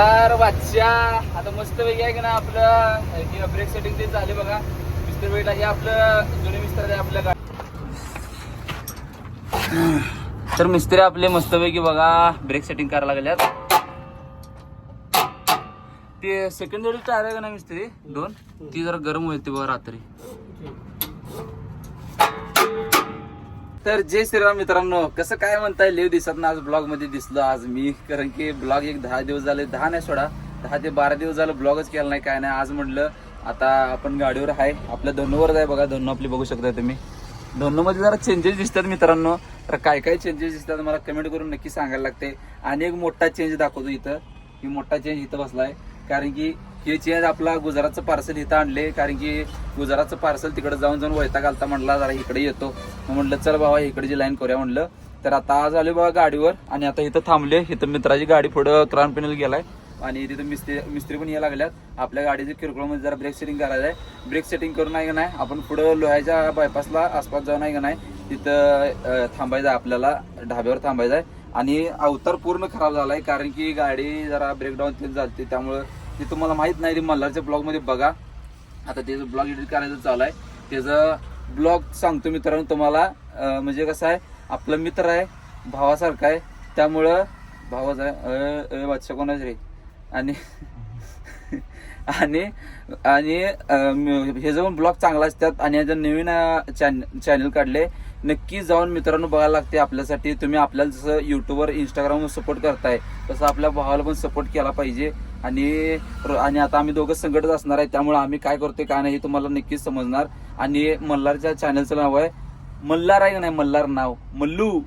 तर वाच्या आता मस्त पैकी आहे की ना आपलं? ब्रेक सेटिंग ते झाले बघा. मिस्टर वेटला हे आपलं जुने मिस्टर आहे आपल्या गाडी तर मिस्त्री आपले मस्तपैकी बघा ब्रेक सेटिंग करायला लागल्यात. ते सेकंड जोडी टायर आहे का ना मिस्त्री? दोन. ती जरा गरम होते बघा रात्री. तर जय श्रीराम मित्रांनो कसं काय म्हणताय? लेव दिसत ना आज ब्लॉगमध्ये दिसलो आज मी कारण की ब्लॉग एक दहा दिवस झाले दहा नाही सोडा दहा ते बारा दिवस झालं ब्लॉगच केला नाही काय नाही. आज म्हटलं आता आपण गाडीवर आहे. आपल्या धनूवर आहे बघा धनू आपली बघू शकता तुम्ही. धनु मध्ये जरा चेंजेस दिसतात मित्रांनो. तर काय काय चेंजेस दिसतात मला कमेंट करून नक्की सांगायला लागते. आणि एक मोठा चेंज दाखवतो इथं. मी मोठा चेंज इथं बसलाय. कारण की हे चेंज आपला गुजरातचं पार्सल इथं आणले कारण की गुजरातचं पार्सल तिकडे जाऊन जाऊन वैताग घालता म्हटला जरा इकडे येतो. म्हटलं चल बाबा इकडची लाईन करूया म्हणलं. तर आता आज आलो बाबा गाडीवर आणि आता इथं थांबले. इथं मित्राची गाडी पुढं क्राऊन पेनल गेलाय. आणि तिथं मिस्त्री मिस्त्री पण यायला लागल्यात. आपल्या गाडीचे किरकोळमध्ये जरा ब्रेक सेटिंग करायचं आहे. ब्रेक सेटिंग करून आहे का नाही? आपण पुढं लोह्याच्या बायपासला आसपास जाऊन आहे का नाही? तिथं थांबायचं आहे आपल्याला. ढाब्यावर थांबायचं आहे. आणि अवतार पूर्ण खराब झाला आहे कारण की गाडी जरा ब्रेकडाऊन तिथं झाली त्यामुळं ते तुम्हाला माहीत नाही ते मल्हारच्या ब्लॉगमध्ये बघा. आता त्याचं ब्लॉग एडिट करायचं चालू आहे त्याचं ब्लॉग सांगतो मित्रांनो तुम्हाला. म्हणजे कसं आहे आपला मित्र आहे भावासारखा आहे. त्यामुळं भावाच आहे बादशाह कोणाच रे? आणि आणि आणि हे जाऊन ब्लॉग चांगला असतात. आणि याचं नवीन चॅन चॅनल काढले. नक्की जाऊन मित्रांनो बघायला लागते आपल्यासाठी. तुम्ही आपल्याला जसं यूट्यूबवर इंस्टाग्रामवर सपोर्ट करताय तसं आपल्या भावाला पण सपोर्ट केला पाहिजे. आणि आणि आता आम्ही दोघं संकटच असणार आहे त्यामुळे आम्ही काय करतोय काय नाही हे तुम्हाला नक्कीच समजणार. आणि मल्हारच्या चॅनलचं नाव आहे मल्हार आहे का नाही? मल्हार नाव. मल्लू.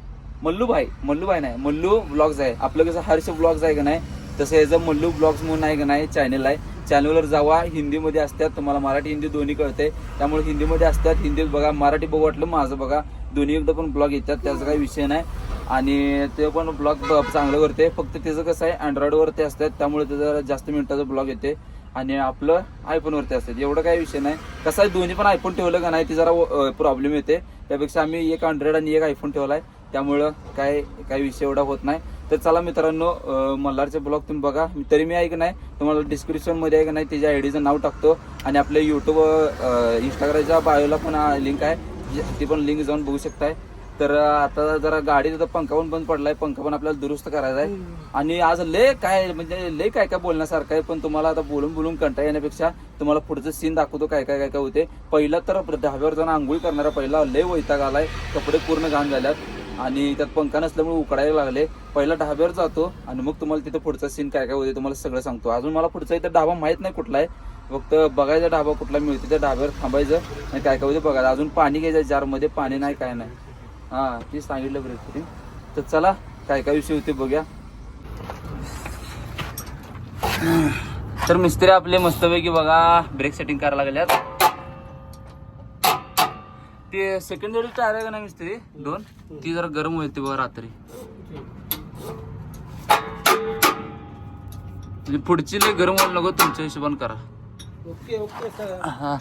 मल्लू भाई मल्लू भाई नाही मल्लू ब्लॉग्स आहे. आपलं कसं हर्ष ब्लॉग्स आहे का नाही? तसं याचं मल्लू ब्लॉग्स म्हणून आहे का नाही? चॅनल आहे. चॅनलवर जावा हिंदीमध्ये असतात तुम्हाला मराठी हिंदी दोन्ही कळते त्यामुळे हिंदीमध्ये असतात हिंदीत बघा मराठी बघू वाटलं माझं बघा. दोन्ही एकदा पण ब्लॉग येतात त्याचा काही विषय नाही. आणि ते पण ब्लॉग चांगलं करते. फक्त त्याचं कसं आहे अँड्रॉइडवरती असतात त्यामुळे त्याचं जरा जास्त मिनिटाचं ब्लॉग येते. आणि आपलं आयफोनवरती असतात. एवढं काही विषय नाही. कसं आहे दोन्ही पण आयफोन ठेवलं का नाही ते जरा प्रॉब्लेम येते. त्यापेक्षा आम्ही एक अँड्रॉइड आणि एक आयफोन ठेवला आहे त्यामुळं काय काही विषय एवढा होत नाही. तर चला मित्रांनो मल्हारचे ब्लॉग तुम्ही बघा. तरी मी ऐक नाही तुम्हाला डिस्क्रिप्शनमध्ये ऐक नाही त्याच्या आयडीचं नाव टाकतो. आणि आपल्या युट्यूब इंस्टाग्रामच्या बायोला पण लिंक आहे. ती पण लिंक जाऊन बघू शकताय. तर आता जरा गाडीचा पंखा पण बंद पडलाय पंखा पण आपल्याला दुरुस्त करायचा आहे. आणि आज लय काय म्हणजे लय काय काय बोलण्यासारखं आहे पण तुम्हाला आता बोलून बोलून कंटाळा येण्यापेक्षा तुम्हाला पुढचं सीन दाखवतो काय काय काय काय होते. पहिला तर ढाब्यावर जाऊन आंघोळी करणारा पहिला लय वैताग आलाय. कपडे पूर्ण घाण झाल्यात. आणि त्यात पंखा नसल्यामुळे उकडायला लागले. पहिला ढाब्यावर जातो आणि मग तुम्हाला तिथं पुढचा सीन काय काय होते तुम्हाला सगळं सांगतो. अजून मला पुढचा इथं ढाबा माहीत नाही कुठला आहे. फक्त बघायचा ढाबा कुठला मिळतो त्या ढाब्यावर थांबायचं आणि काय काय बघायचं अजून पाणी घ्यायचं जारमध्ये पाणी नाही काय नाही. हा ते सांगितलं ब्रेक तर चला काय काय विषय होते बघूया. तर मिस्त्री आपले मस्तपैकी बघा ब्रेक सेटिंग करायला लागल्यात. ते सेकंड जोडी टायर आहे का ना मिस्त्री? दोन? ती जरा गरम होते बघा रात्री. म्हणजे पुढची लय गरम व्हायला नको तुमच्या हिशोबाने करा. Okay okay sir. हा.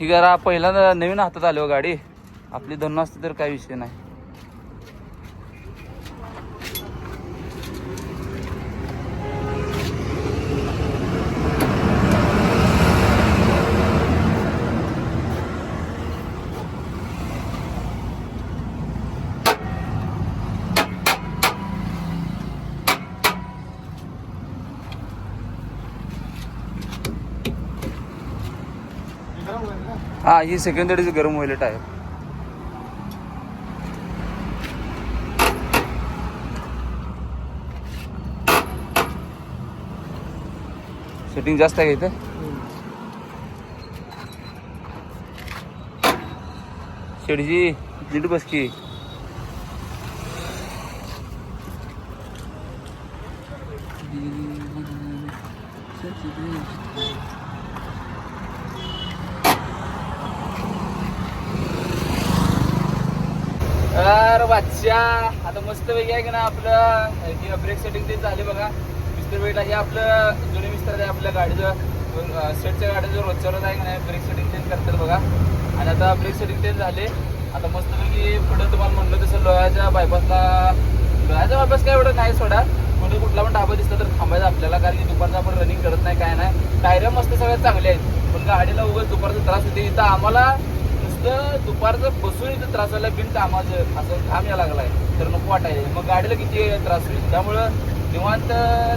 ही जरा पहिल्यांदा नवीन हातात आली हो गाडी. आपली धन्न असते तर काही विषय नाही. हा ही सेकंड गरम वॉयलेट आहे सेटिंग जास्त आहे का इथे? शेडजी नीट बस की. You. बादशा आता मस्त पैकी आहे की ना आपलं ब्रेक सेटिंग ते झाले बघा. मिस्टर वेटला हे आपलं जुने मिस्टर आहे आपल्या गाडीचं. सेटच्या गाडीचं रोजच्या रोज आहे की नाही ब्रेक सेटिंग चेंज करतात बघा. आणि आता ब्रेक सेटिंग चेंज झाले. आता मस्त पैकी पुढे तुम्हाला म्हणलं तसं लोह्याच्या बायपासला लोह्याचा बायपास काय एवढं नाही सोडा. कुठे कुठला पण ढाबा दिसला तर थांबायचं आपल्याला कारण की दुपारचा आपण रनिंग करत नाही काय नाही. टायऱ्या मस्त सगळ्यात चांगल्या आहेत. पण गाडीला उगाच दुपारचा त्रास होते इथं आम्हाला नुसतं दुपारचं बसून इथं त्रास बिन कामाचं असं घाम या लागलाय तर नको वाटायला. मग गाडीला किती त्रास होईल? त्यामुळं निवांत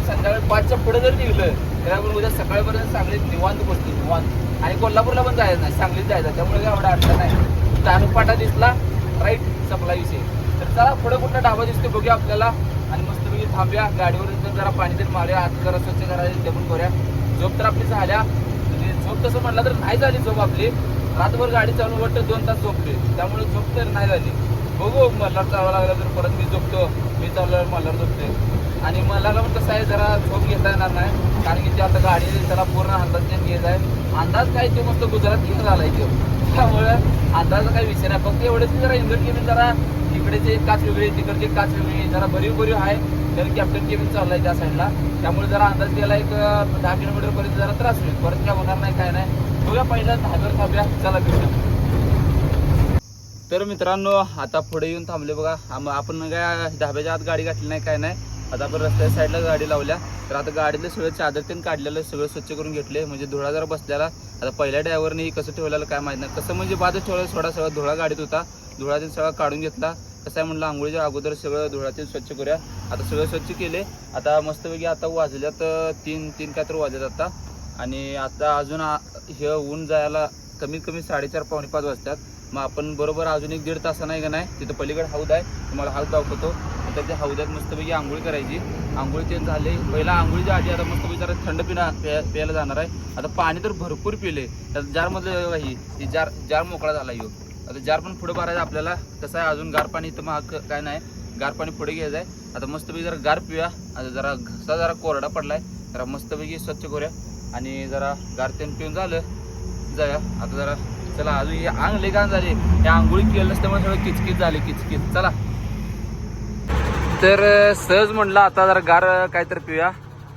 संध्याकाळी पाचच्या पुढे जर निघलं तर आपण उद्या सकाळपर्यंत सांगलीत निवांत बसतो निवांत. आणि कोल्हापूरला पण जायचं नाही सांगलीत जायचं त्यामुळे काय एवढा अडचण नाही. तानू दिसला राईट संपला विषय. तर चला पुढे कुठला ढाबा दिसतो बघूया आपल्याला. आणि मस्त तुम्ही थांबूया. गाडीवर जरा पाणी तरी मारूया. हात जरा स्वच्छ करायला ते पण करूया. झोप तर आपली झाल्या. म्हणजे झोप तसं म्हटलं तर नाही झाली झोप आपली. रातभर गाडी चालू वाटतं दोन तास झोपले त्यामुळे झोप तर नाही झाली. बघू मल्हार चालवा लागला तर परत मी झोपतो. मी चालल्यावर मल्हार झोपते. आणि मला पण कसं आहे जरा झोप घेता येणार नाही. कारण की ते आता गाडी त्याला पूर्ण अंदाज घेत आहे. अंदाज काय ते मस्त गुजरात घेऊन झालाय तो. त्यामुळे अंदाज काही विषय नाही. फक्त एवढेच जरा इंग्रज केबिन जरा इकडेचे काच वेगळी तिकडचे काच वेगळी जरा भरीव भरीव आहे. तर कॅप्टन केबिन चाललाय त्या साईडला त्यामुळे जरा अंदाज गेला एक दहा किलोमीटर पर्यंत जरा त्रास होईल. परत काय होणार नाही काय नाही. बघा पहिला दहावर थांबूया. चला भेटूया तर मित्रांनो आता पुढे येऊन थांबले बघा. आम- आपण काय धाब्याच्या आत गाडी घातली नाही काय नाही. आता आपण रस्त्या साईडला गाडी लावल्या. तर आता गाडीतलं सगळं चादर तेन काढलेलं सगळं स्वच्छ करून घेतले. म्हणजे धुळा जरा बसलेला. आता पहिल्या ड्रायव्हरने कसं ठेवलेलं काय माहीत नाही. कसं म्हणजे बाजूच ठेवलं थोडा सगळा धुळा गाडीत होता. धुळा तेन सगळा काढून घेतला. कसं आहे म्हणलं आंघोळीच्या अगोदर सगळं धुळातील स्वच्छ करूया. आता सगळं स्वच्छ केले. आता मस्तपैकी आता वाजल्यात तीन तीन काय तर वाजल्यात आता. आणि आता अजून आ- हे ऊन जायला कमीत कमी साडेचार पावणे पाच वाजतात. मग आपण बरोबर अजून एक दीड तासा नाही का नाही तिथं पलीकडे हौद आहे. तुम्हाला हौद दाखवतो. तर त्या हौद्यात मस्तपैकी आंघोळी करायची. आंघोळी ते झाले. पहिला आंघोळीच्या आधी आता मस्तपैकी जरा थंड पिणा प्या प्यायला जाणार आहे. आता पाणी तर भरपूर पिले. त्यात जारमधलं ही ही जार जार मोकळा झाला ह्यो आता जार पण पुढे भरायचं आपल्याला. कसं आहे अजून गार पाणी इथं महाग काय नाही. गार पाणी पुढे घ्यायचं आहे. आता मस्तपैकी जरा गार पिऊया. आता जरा घसा जरा कोरडा पडलाय. जरा मस्तपैकी स्वच्छ करूया. आणि जरा गार तेन पिऊन झालं जाऊया. आता जरा चला अजून हे अंग लेगान झाले झाली. या आंघोळी केलं नसल्यामुळे सगळं किचकिच झाली किचकिच. चला. तर सहज म्हटलं आता जरा गार काहीतरी पिऊया.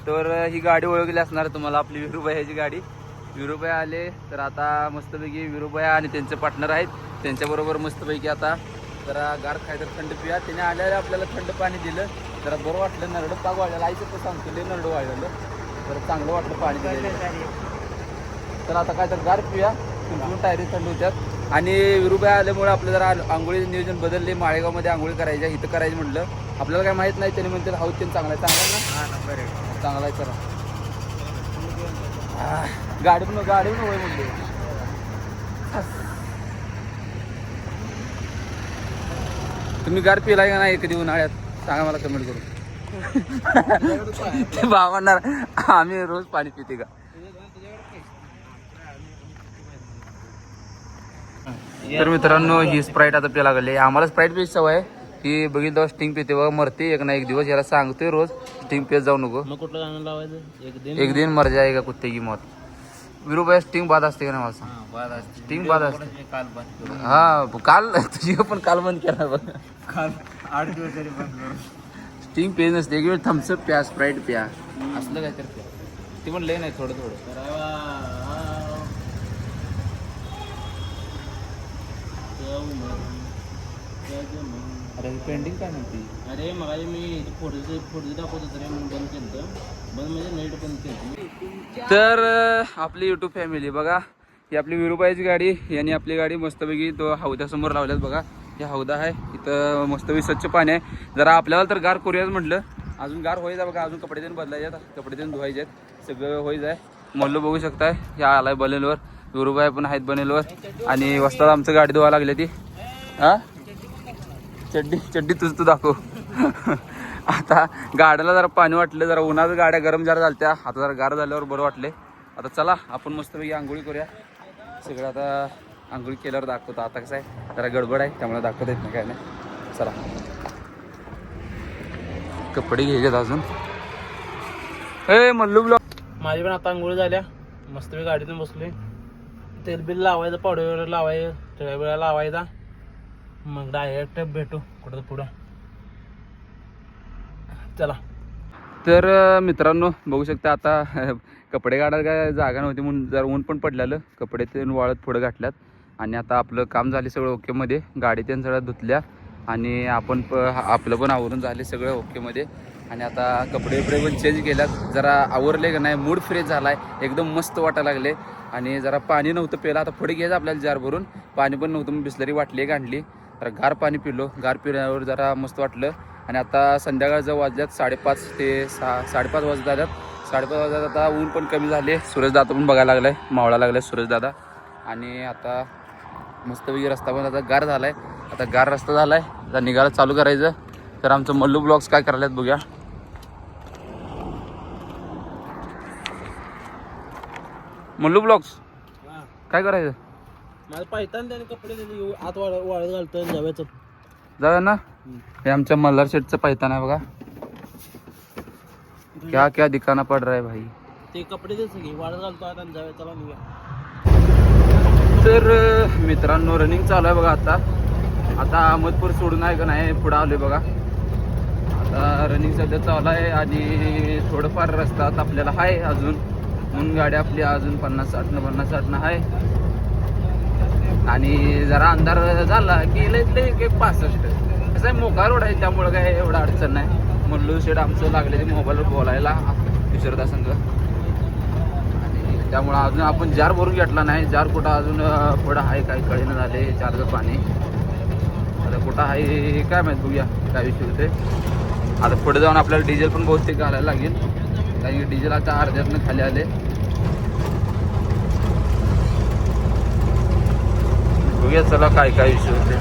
तर ही गाडी ओळखली असणार तुम्हाला आपली विरुबाई गाडी. विरुबाई आले तर आता मस्तपैकी विरुबाई आणि त्यांचे पार्टनर आहेत. त्यांच्याबरोबर मस्तपैकी आता जरा गार काहीतरी थंड पिऊया. त्याने आल्याला आपल्याला थंड पाणी दिलं. जरा बरं वाटलं नरडं पाक वाढलेलं. आईचं तर सांगतो लय नरडं वाढलेलं. जरा चांगलं वाटलं पाणी दिलेलं. तर आता काय तर गार पिऊया. तुमची टायरी थंड होत्यात. आणि विरुबाई आल्यामुळे आपलं जरा आंघोळी नियोजन बदलले माळेगावमध्ये आंघोळी करायच्या इथं करायचं म्हटलं. आपल्याला काय माहीत नाही. त्याने म्हणते हाऊस ते चांगला आहे. चांगला ना. चांगला आहे चला. गाडी पण गाडी पण होय म्हणले. तुम्ही गार पिलाय का नाही कधी उन्हाळ्यात? सांगा मला कमेंट करून. ते भावणार आम्ही रोज पाणी पिते का? तर मित्रांनो ही स्प्राईट आता प्यायला लागली. आम्हाला स्प्राईट प्यायची सवय आहे. की बघितलं स्टिंग पिते. बघा मरते. एक ना एक दिवस याला सांगतोय रोज स्टिंग पेत जाऊ नको. कुठलं लावायचं? एक दिन? मर जाएगा कुत्ते की मौत. विरुबाई स्टिंग बाद असते का नाही मला सांग स्टिंग बाद असते. काल बंद हा काल तुझी पण काल बंद केला बघ. काल आठ दिवस तरी बंद करू स्टिंग पेज नसते एक वेळ थम्सअप प्या स्प्राईट प्या. असलं काय तर प्या. ते पण लय नाही थोडं थोडं अरे पेंडिंग काय म्हणते? अरे मला मी फोटोचे फोटो दाखवत होतो रे म्हणून बंद केलं तर आपली युट्यूब फॅमिली बघा. ही आपली विरुबाईची गाडी यांनी आपली गाडी मस्तपैकी तो हौद्यासमोर लावल्यात बघा. हे हौदा आहे इथं मस्तपैकी स्वच्छ पाणी आहे. जरा आपल्याला तर गार करूयाच म्हटलं. अजून गार होईच बघा अजून कपडे देऊन बदलायचे आहेत कपडे देऊन धुवायचे आहेत सगळं होईच आहे. मल्लू बघू शकताय ह्या आलाय बनेलवर. विरुबाई पण आहेत बनेलवर. आणि वस्ताला आमचं गाडी धुवायला लागली ती. हा? चड्डी चड्डी तुझ तू दाखव. आता गाड्याला जरा पाणी वाटलं जरा उन्हात गाड्या गरम जरा झालत्या. आता जरा गार झाल्यावर बरं वाटले आता चला आपण मस्तपैकी आंघोळी करूया. सगळं आता आंघोळी केल्यावर दाखवतो. आता कसं आहे जरा गडबड आहे त्यामुळे दाखवता येत नाही काय नाही. चला. कपडे घ्यायचे अजून. ए मल्लू ब्लॉक. माझी पण आता आंघोळी झाल्या. मस्त मी गाडीतून बसलोय. तेल बिल लावायचं पावडर लावायचं थोड्या वेळा लावायचा. मग डायरेक्ट भेटू कुठं पुढं. चला. तर मित्रांनो बघू शकता आता कपडे काढायला काय जागा नव्हती म्हणून जरा ऊन पण पडलेलं. कपडे ते वाळत पुढं घातल्यात. आणि आता आपलं काम झाले सगळं ओकेमध्ये गाडी त्यानं सगळ्या धुतल्या. आणि आपण प आपलं पण आवरून झाले सगळं ओकेमध्ये आणि आता कपडे बिपडे पण चेंज केल्यात. जरा आवरले का नाही मूड फ्रेश झाला आहे एकदम मस्त वाटायला लागले. आणि जरा पाणी नव्हतं प्यायला. आता पुढे घ्यायचं आपल्याला जार भरून. पाणी पण नव्हतं मग बिसलरी वाटली एक आणली तर गार पाणी पिलो. गार पिल्यावर जरा मस्त वाटलं. आणि आता संध्याकाळचं वाजल्यात साडेपाच ते सहा साडेपाच वाजत आल्यात. साडेपाच वाजल्यात आता ऊन पण कमी झाले. सुरेशदादा पण बघायला लागलाय. मावळा लागलाय सुरेशदादा आणि आता मस्तपैकी रस्ता पण आता गार झालाय. आता गार रस्ता झालाय. आता निघायला चालू करायचं. तर आमचं मल्लू ब्लॉग्स काय करायला बघूया. मल्लू ब्लॉग्स. काय करायचं? पायतान त्याने कपडे आत वाळ वाळत घालतो जाव्याचं जाऊया ना? हे आमच्या मल्हार शेटचं पायतान आहे बघा. क्या क्या दिखाना पड रहा है भाई. ते कपडे तर मित्रांनो रनिंग चालू आहे बघा आता. आता अहमदपूर सोडून आहे का नाही पुढं आलोय बघा. आता रनिंग सध्या चालू आहे आणि थोडंफार रस्ता आता आपल्याला आहे अजून. म्हणून गाडी आपली अजून पन्नास साठनं पन्नास साठनं आहे. आणि जरा अंधार झाला की लय लय एक पासष्ट. कसं आहे मोका रोड आहे त्यामुळं काय एवढं अडचण नाही. मल्लू शेड आमचं लागले ते मोबाईलवर बोलायला विचारता संघ आणि त्यामुळं अजून आपण जार भरून घेतला नाही. जार कुठं अजून पुढं आहे काय कळेनं झाले चारचं पाणी. आता कुठं आहे काय माहीत बघूया काय विषय होते आता पुढे जाऊन आपल्याला डिझेल पण बहुतेक घालायला लागेल. कारण की डिझेल आता अर्ध्यातनं खाली आले बघूया चला काय काय विषय होते.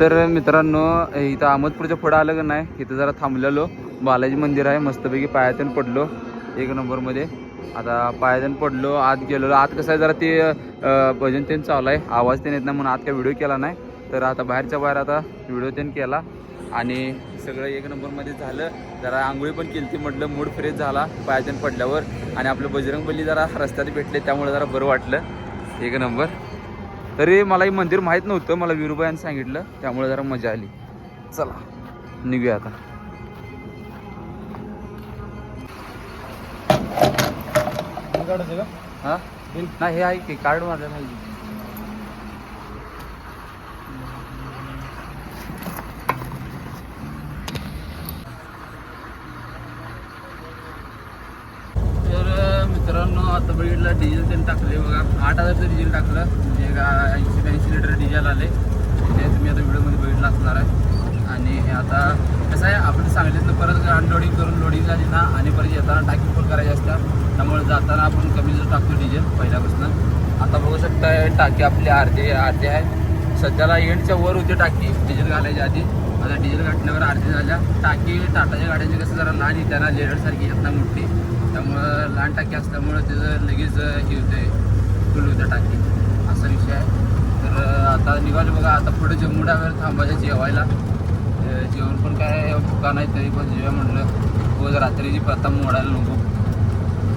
तर मित्रांनो इथं अहमदपूरच्या पुढं आलं का नाही इथं जरा थांबलेलो. बालाजी मंदिर आहे मस्तपैकी पायातून पडलो एक नंबरमध्ये. आता पायातून पडलो आत गेलो आत कसं आहे जरा ते भजन त्यांनी चालू आहे. आवाज त्यांनी येत नाही म्हणून आत काय व्हिडिओ केला नाही. तर आता बाहेरच्या बाहेर आता व्हिडिओ त्यांनी केला. आणि सगळं एक नंबरमध्ये झालं. जरा आंघोळी पण केली ती म्हटलं मूड फ्रेश झाला पायातून पडल्यावर. आणि आपलं बजरंगबली जरा रस्त्यात भेटले त्यामुळे जरा बरं वाटलं. एक नंबर. तरी मला हे मंदिर माहीत नव्हतं मला विरुबाईने सांगितलं त्यामुळे जरा मजा आली. चला निघूया आता. हा नाही हे आहे की कार्ड माझं नाही तर अं, मित्रांनो आता बघितलं डिझेल त्यांनी टाकले बघा. आठ हजारचं डिझेल टाकलं. म्हणजे ऐंशी ऐंशी लिटर डिझेल आले ते तुम्ही आता व्हिडिओमध्ये बघितलं असणार आहे. आणि आता कसं आहे आपण सांगितलं परत अनलोडिंग करून लोडिंग झाली ना आणि परत येताना टाकी फुल करायची असतात त्यामुळे जाताना आपण कमी जर टाकतो डिझेल पहिल्यापासून. आता बघू शकता टाकी आपली अर्धी अर्धी आहे. सध्याला एंडच्या वर होती टाकी डिझेल घालायच्या आधी. आता डिझेल घातल्यावर अर्धी झाल्या. टाकी टाटाच्या गाड्यांची कसं जरा लहान येते लेडरसारखी येत नाही मोठी. त्यामुळं लहान टाकी असल्यामुळं त्याचं लगेच हे होते फुल होतं टाकी. असा विषय आहे. तर आता निघाले बघा आता पुढे जम्मू डाव्यावर थांबायचं जेवायला. जेवण पण काय भुका नाही तरी पण जेव्हा म्हटलं. रोज रात्रीची प्रथा मोडायला नको.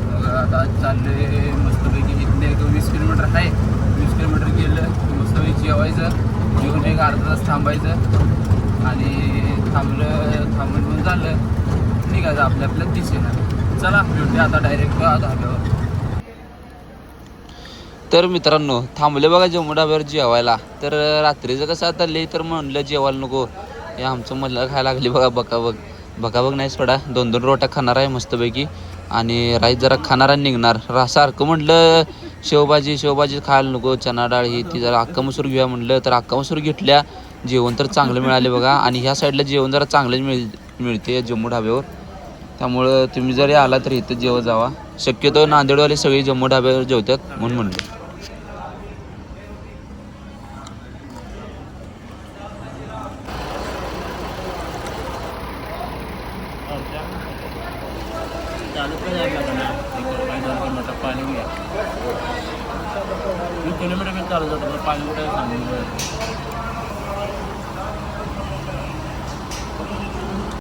मग आता चालले मस्तपैकी. इथले एक वीस किलोमीटर आहे. वीस किलोमीटर गेलं मस्तपैकी जेवायचं. जेवून एक अर्धा तास थांबायचं. आणि थांबलं थांबून पण झालं. निघायचं आपल्या आपल्या दिशेनं. चला भेटूया आता डायरेक्ट धाब्यावर तर मित्रांनो थांबले बघा जम्मू डाब्यावर जेवायला. तर रात्रीचं कसं आता लई तर म्हणलं जेवायला नको. हे आमचं म्हणलं खायला लागली बघा बकाबग बकाबग नाही सोडा. दोन दोन रोट्या खाणार आहे मस्तपैकी. आणि राईस जरा खाणार आणि निघणार. रा- सारखं म्हटलं शेवभाजी शेवभाजी खायला नको. चना डाळ ही ती जरा अक्का मसूर घेऊया म्हटलं तर अक्का मसूर घेतल्या. जेवण तर चांगलं मिळाले बघा. आणि ह्या साईडला जेवण जरा चांगलं मिळ मिळते जम्मू ढाब्यावर त्यामुळं तुम्ही जरी आला तर इथं जेवत जावा. शक्यतो नांदेडवाले सगळे जम्मू ढाब्यावर जेवतात म्हणून म्हणलं.